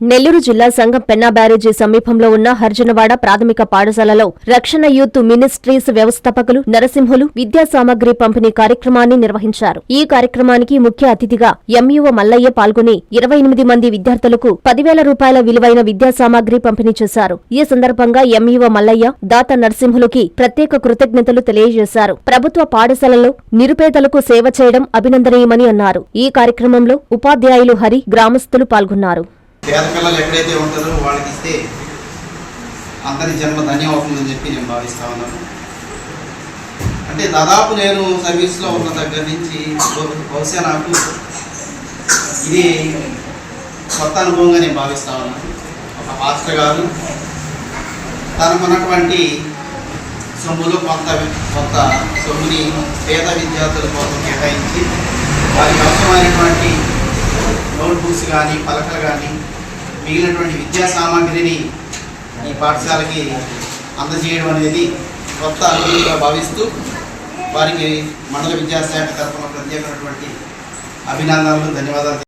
నెల్లూరు జిల్లా సంఘం పెన్నా బ్యారేజీ సమీపంలో ఉన్న హర్జనవాడ ప్రాథమిక పాఠశాలలో రక్షణ యూత్ మినిస్ట్రీస్ వ్యవస్థాపకులు నరసింహులు విద్యా సామగ్రి పంపిణీ కార్యక్రమాన్ని నిర్వహించారు. ఈ కార్యక్రమానికి ముఖ్య అతిథిగా ఎంఈఓ మల్లయ్య పాల్గొని ఇరవై ఎనిమిది మంది విద్యార్థులకు పదివేల రూపాయల విలువైన విద్యా సామగ్రి పంపిణీ చేశారు. ఈ సందర్భంగా ఎంఈఓ మల్లయ్య దాత నరసింహులకి ప్రత్యేక కృతజ్ఞతలు తెలియజేశారు. ప్రభుత్వ పాఠశాలలో నిరుపేదలకు సేవ చేయడం అభినందనీయమని అన్నారు. ఈ కార్యక్రమంలో ఉపాధ్యాయులు హరి గ్రామస్తులు పాల్గొన్నారు. పేద పిల్లలు ఎక్కడైతే ఉంటారో వాళ్ళకి ఇస్తే అందరి జన్మ ధన్యం అవుతుందని చెప్పి నేను భావిస్తా ఉన్నాను. అంటే దాదాపు నేను సర్వీస్లో ఉన్న దగ్గర నుంచి బహుశా నాకు ఇది కొత్త అనుభవంగా నేను భావిస్తా ఉన్నాను. ఒక మాస్టర్ గారు తనకున్నటువంటి సొమ్ములు కొంత కొంత సొమ్ముని పేద విద్యార్థుల కోసం కేటాయించి వారికి అవసరమైనటువంటి నోట్బుక్స్ కానీ పలకలు కానీ మిగిలినటువంటి విద్యా సామాగ్రిని ఈ పాఠశాలకి అందజేయడం అనేది కొత్త అనుభూతిగా భావిస్తూ వారికి మండల విద్యాశాఖ తరఫున ప్రత్యేకమైనటువంటి అభినందనలు ధన్యవాదాలు.